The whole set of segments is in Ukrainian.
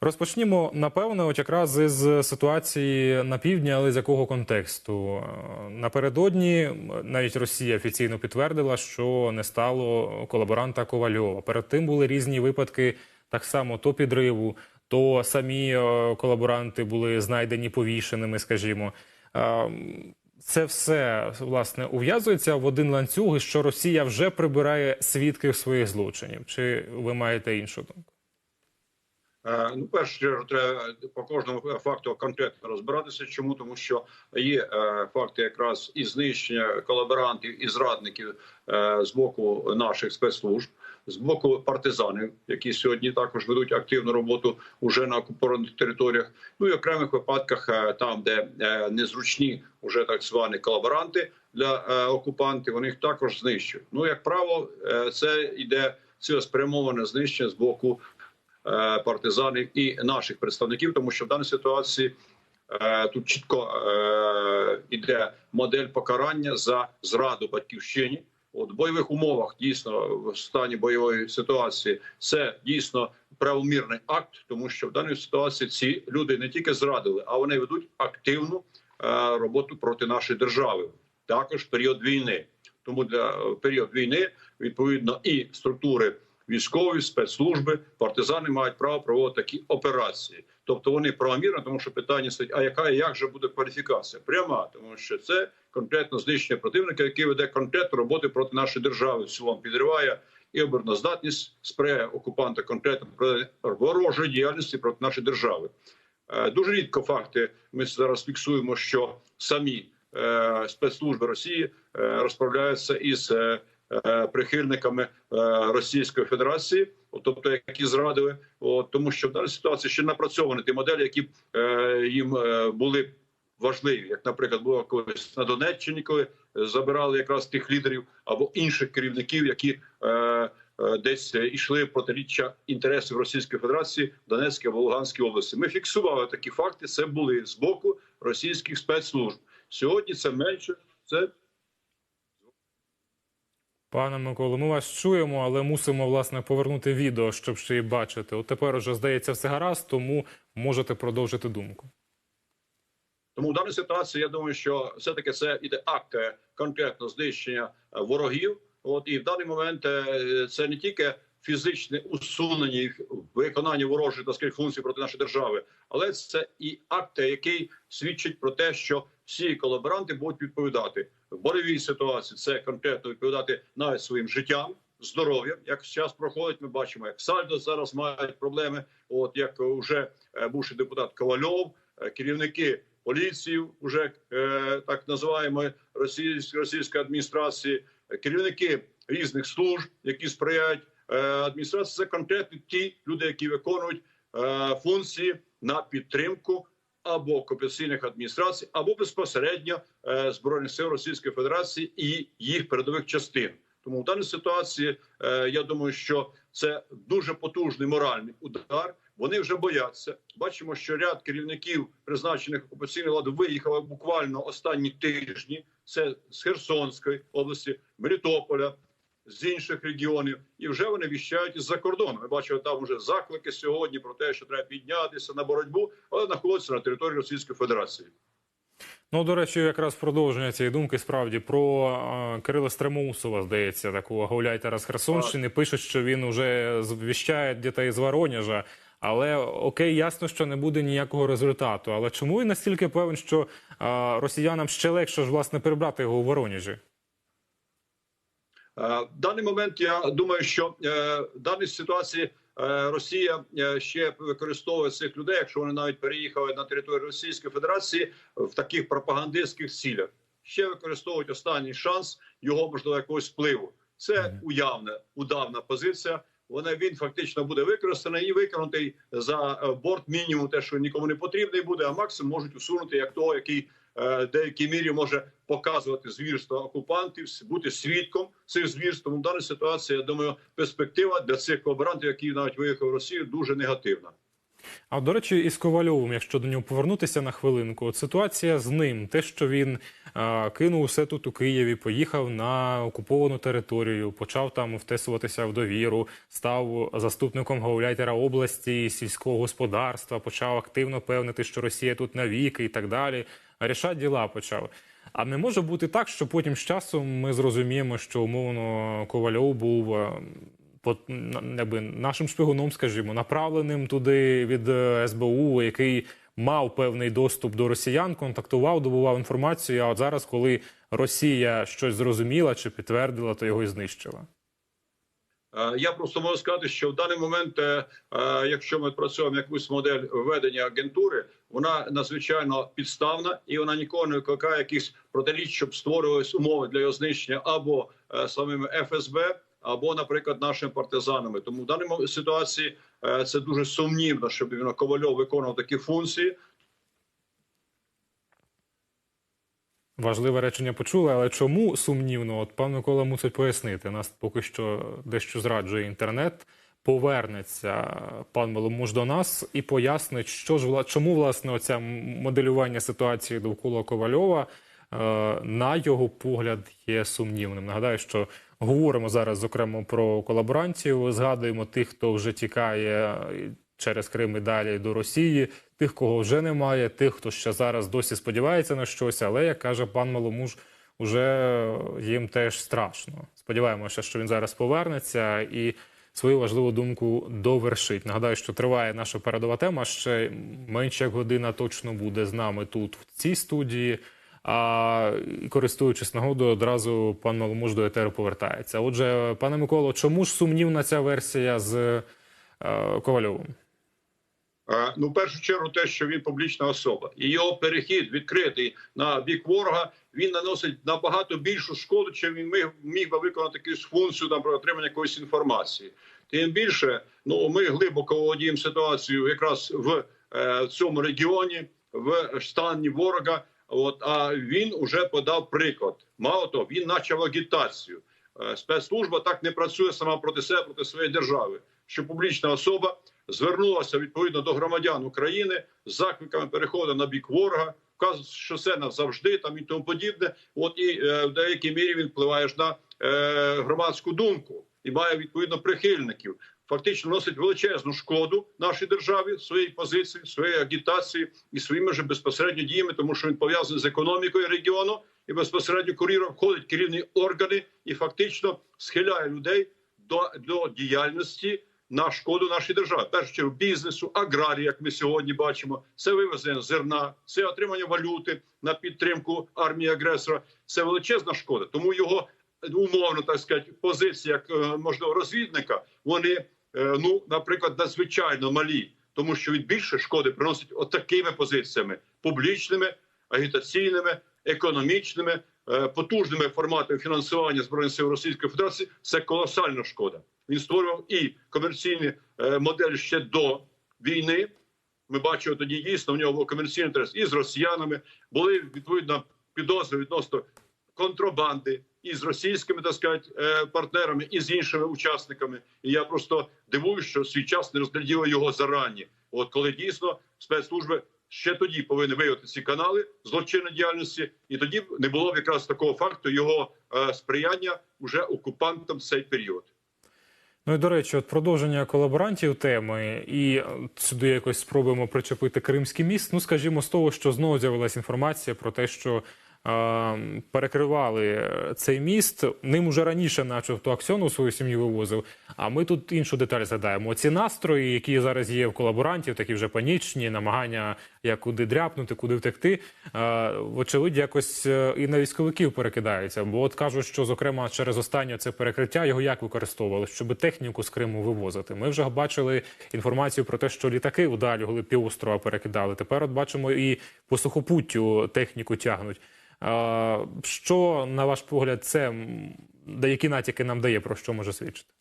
Розпочнімо напевно, от якраз із ситуації на півдні, але з якого контексту Е, напередодні навіть Росія офіційно підтвердила, що не стало колаборанта Ковальова. Перед тим були різні випадки, так само то підриву, то самі е, колаборанти були знайдені повішеними, скажімо. Е, Це все власне ув'язується в один ланцюг, що Росія вже прибирає свідків своїх злочинів. Чи ви маєте іншу думку? Е, Ну, перш чергу, треба по кожному факту конкретно розбиратися. Чому тому, що є е, факти якраз і знищення колаборантів і зрадників е, з боку наших спецслужб, з боку партизанів, які сьогодні також ведуть активну роботу уже на окупованих територіях. Ну і окремих випадках, е, там, де е, незручні уже так звані колаборанти для е, окупантів, вони їх також знищують. Ну як правило, е, це йде цілеспрямоване знищення з боку е, партизанів і наших представників, тому що в даній ситуації е, тут чітко е, йде модель покарання за зраду батьківщині. От в бойових умовах дійсно в стані бойової ситуації це дійсно правомірний акт, тому що в даній ситуації ці люди не тільки зрадили, а вони ведуть активну е, роботу проти нашої держави. Також період війни. Тому для е, період війни відповідно і структури військові спецслужби, партизани мають право проводити такі операції. Тобто вони правомірно, тому що питання стоїть: а яка і як же буде кваліфікація? Пряма, тому що це конкретно знищення противника, який веде конкретну роботу проти нашої держави, в цілому підриває і обороноздатність, сприяє окупанта конкретно ворожої діяльності проти нашої держави. Е, Дуже рідко факти ми зараз фіксуємо, що самі е, спецслужби Росії е, розправляються із прихильниками е, Російської Федерації, тобто які зрадили, тому що в даній ситуації ще напрацьовані ті моделі, які е, їм е, були важливі, як, наприклад, було колись на Донеччині, коли е, забирали якраз тих лідерів або інших керівників, які е, е, десь е, йшли протиріччя інтересів Російської Федерації в Донецькій або Луганській області. Ми фіксували такі факти. Це були з боку російських спецслужб. Сьогодні це менше. Це Пане Миколо, ми вас чуємо, але мусимо власне повернути відео, щоб ще й бачити. От тепер уже здається все гаразд, тому можете продовжити думку. Тому в даній ситуації я думаю, що все таки це іде акт е, конкретно знищення е, ворогів. От і в даний момент е, це не тільки фізичне усунення їх виконання ворожих так сказати, функцій проти нашої держави, але це і акт, який свідчить про те, що всі колаборанти будуть відповідати в бойовій ситуації. Це конкретно відповідати навіть своїм життям. Здоров'ям, як час проходить, ми бачимо, як Сальдо зараз мають проблеми. От як вже е, бувший депутат Ковальов, е, керівники поліції, вже е, так називаємо російської адміністрації, керівники різних служб, які сприяють адміністрації. Це конкретно ті люди, які виконують функції на підтримку або окупаційних адміністрацій, або безпосередньо е, збройних сил Російської Федерації і їх передових частин. Тому в даній ситуації е, я думаю, що це дуже потужний моральний удар. Вони вже бояться. Бачимо, що ряд керівників призначених окупаційної влади виїхали буквально останні тижні. Це з Херсонської області, Мелітополя, з інших регіонів, і вже вони віщають із-за кордону. Ми бачимо там вже заклики сьогодні про те, що треба піднятися на боротьбу, але знаходяться на території Російської Федерації. Ну, до речі, якраз продовження цієї думки справді про е, Кирила Стремоусова, здається, такого гауляйтера з Херсонщини. Пишуть, що він уже звіщає дітей з Воронежа. Але окей, ясно, що не буде ніякого результату. Але чому він настільки певен, що е, росіянам ще легше ж власне прибрати його у Воронежі? Е, В даний момент я думаю, що е, в даній ситуації е, Росія е, ще використовує цих людей, якщо вони навіть переїхали на територію Російської Федерації в таких пропагандистських цілях. Ще використовують останній шанс його можливо якогось впливу. Це уявна удавна позиція. Вона він фактично буде використаний і виконутий за е, борт мінімум, те, що нікому не потрібний буде, а максимум можуть усунути як того, який е, в деякій мірі може показувати звірства окупантів, бути свідком цих звірств. Тому в даній ситуації я думаю, перспектива для цих колаборантів, які навіть виїхали в Росію, дуже негативна. А до речі, із Ковальовим, якщо до нього повернутися на хвилинку, от ситуація з ним, те, що він е, кинув усе тут у Києві, поїхав на окуповану територію, почав там втисуватися в довіру, став заступником гауляйтера області сільського господарства, почав активно певнити, що Росія тут навіки і так далі. Рішать діла почав. А не може бути так, що потім з часом ми зрозуміємо, що умовно Ковальов був. е, якби, нашим шпигуном, скажімо, направленим туди від е, СБУ, який мав певний доступ до росіян, контактував, добував інформацію. А от зараз, коли Росія щось зрозуміла чи підтвердила, то його і знищила. Е, Я просто можу сказати, що в даний момент, е, е, якщо ми працюємо якусь модель ведення агентури, вона надзвичайно підставна і вона ніколи не викликає якихось протиріч, щоб створювались умови для його знищення або е, самим ФСБ, або, наприклад, нашими партизанами. Тому в даній ситуації це дуже сумнівно, щоб він Ковальов виконував такі функції. Важливе речення почули, але чому сумнівно? От пан Микола мусить пояснити. Нас поки що дещо зраджує інтернет. Повернеться пан Маломуж до нас і пояснить, що ж чому власне оця моделювання ситуації довкола Ковальова е, на його погляд є сумнівним. Нагадаю, що говоримо зараз зокрема про колаборантів. Згадуємо тих, хто вже тікає через Крим і далі до Росії, тих, кого вже немає, тих, хто ще зараз досі сподівається на щось, але як каже пан Маломуж, уже їм теж страшно. Сподіваємося, що він зараз повернеться і свою важливу думку довершить. Нагадаю, що триває наша передова тема. Ще менше як година точно буде з нами тут, в цій студії. А користуючись нагодою, одразу пан Маломуж до етеру повертається. Отже, пане Миколо, чому ж сумнівна ця версія з е, Ковальовим? Ну, в першу чергу, те, що він публічна особа, і його перехід відкритий на бік ворога, він наносить набагато більшу шкоду, чим він міг, міг би виконати якусь функцію там про отримання якоїсь інформації. Тим більше, ну ми глибоко володіємо ситуацією якраз в е, цьому регіоні, в стані ворога. От а він уже подав приклад. Мало того, він почав агітацію. Е, Спецслужба так не працює сама проти себе, проти своєї держави. Що публічна особа звернулася відповідно до громадян України з закликами переходу на бік ворога, вказує, що це назавжди там і тому подібне. От і е, в деякій мірі він впливає ж на е, громадську думку і має відповідно прихильників. Фактично носить величезну шкоду нашій державі своїй позиції, своєї агітації і своїми ж безпосередньо діями, тому що він пов'язаний з економікою регіону і безпосередньо куріром входить керівні органи і фактично схиляє людей до, до діяльності на шкоду нашій державі. В Першу чергу бізнесу, аграрії, як ми сьогодні бачимо, це вивезення зерна, це отримання валюти на підтримку армії агресора. Це величезна шкода. Тому його умовно так сказати, позиції як е, можливо розвідника, вони е, ну, наприклад, надзвичайно малі, тому що він більше шкоди приносить отакими позиціями публічними, агітаційними, економічними, е, потужними форматами фінансування збройних сил Російської Федерації. Це колосальна шкода. Він створював і комерційні е, моделі ще до війни. Ми бачили тоді дійсно в нього був комерційний інтерес і з росіянами. Були відповідно підозри відносно контрабанди і з російськими так сказати, е, партнерами, і з іншими учасниками. І я просто дивуюсь, що свій час не розгляділи його зарані. От коли дійсно спецслужби ще тоді повинні виявити ці канали злочинної діяльності, і тоді не було б якраз такого факту його е, сприяння уже окупантам в цей період. Ну і до речі, от продовження колаборантів теми, і е, сюди якось спробуємо причепити Кримський міст. Ну, скажімо, з того, що знову з'явилася інформація про те, що перекривали цей міст. Ним уже раніше, начебто, Аксьонов свою сім'ю вивозив. А ми тут іншу деталь згадаємо. Ці настрої, які зараз є в колаборантів, такі вже панічні, намагання як куди дряпнути, куди втекти. Е, вочевидь, якось е, і на військовиків перекидаються. Бо от кажуть, що зокрема через останнє це перекриття його як використовували, щоб техніку з Криму вивозити. Ми вже бачили інформацію про те, що літаки голи півострова перекидали. Тепер от бачимо і по сухопуттю техніку тягнуть. Що на ваш погляд, це які натяки нам дає, про що може свідчити?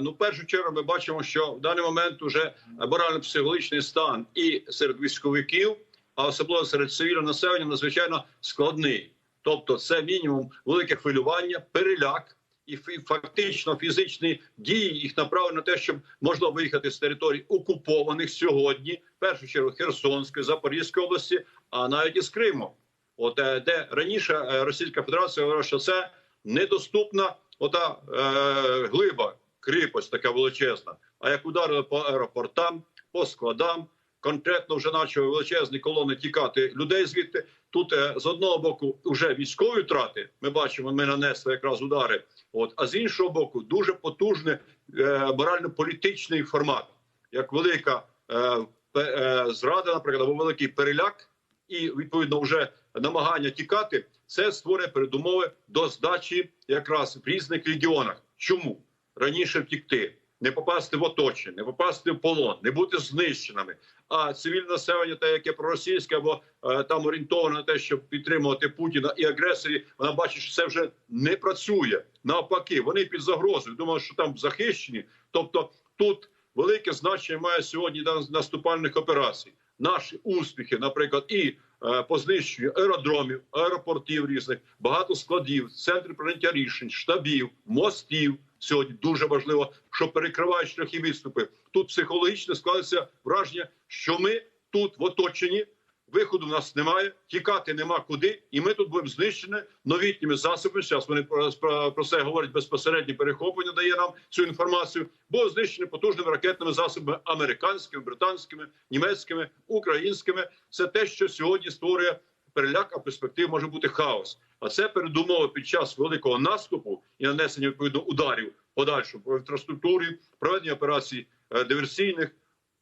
Ну, в першу чергу, ми бачимо, що в даний момент уже морально-психологічний стан і серед військовиків, а особливо серед цивільного населення, надзвичайно складний. Тобто, це мінімум велике хвилювання, переляк і фактично фізичні дії їх направлені на те, щоб можна виїхати з територій окупованих сьогодні, в першу чергу Херсонської, Запорізької області, а навіть із Криму. От е, де раніше е, Російська Федерація говорила, що це недоступна ота е, глиба, кріпость така величезна. А як ударили по аеропортам, по складам, конкретно вже почали величезні колони тікати людей звідти. Тут е, з одного боку вже військові втрати. Ми бачимо, ми нанесли якраз удари. От а з іншого боку, дуже потужний е, морально-політичний формат, як велика е, е, зрада, наприклад, або великий переляк, і відповідно вже намагання тікати. Це створює передумови до здачі якраз в різних регіонах. Чому раніше втікти? Не попасти в оточення, не попасти в полон, не бути знищеними. А цивільне населення, те, яке проросійське або е, там орієнтоване на те, щоб підтримувати Путіна і агресорів, вона бачить, що це вже не працює. Навпаки, вони під загрозою. Думаю, що там захищені. Тобто, тут велике значення має сьогодні на- наступальних операцій. Наші успіхи, наприклад, і е, по знищенню аеродромів, аеропортів різних, багато складів, центрів прийняття рішень, штабів, мостів. Сьогодні дуже важливо, що перекривають шляхи відступи. Тут психологічно складається враження, що ми тут в оточенні. Виходу в нас немає, тікати нема куди, і ми тут будемо знищені новітніми засобами. Зараз вони про, про, це говорять безпосередньо перехоплення, дає нам цю інформацію. Бо знищені потужними ракетними засобами американськими, британськими, німецькими, українськими. Це те, що сьогодні створює переляк, а перспектив може бути хаос. А це передумови під час великого наступу і нанесення відповідно ударів подальшому по інфраструктурі, проведення операцій е, диверсійних,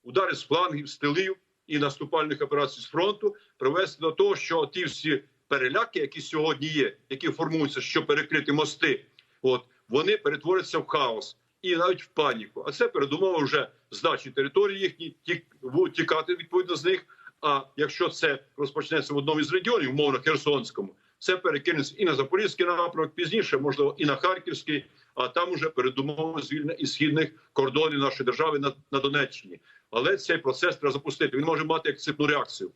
удари з флангів, з тилів і наступальних операцій з фронту привести до того, що ті всі переляки, які сьогодні є, які формуються, щоб перекрити мости, от вони перетворяться в хаос і навіть в паніку. А це передумова вже здачі території їхні, тікати відповідно з них. А якщо це розпочнеться в одному із регіонів, умовно Херсонському, це перекинеться і на Запорізький напрямок, пізніше, можливо, і на Харківський, а там уже передумови звільнення і східних кордонів нашої держави на, на Донеччині. Але цей процес треба запустити. Він може мати як цепну реакцію.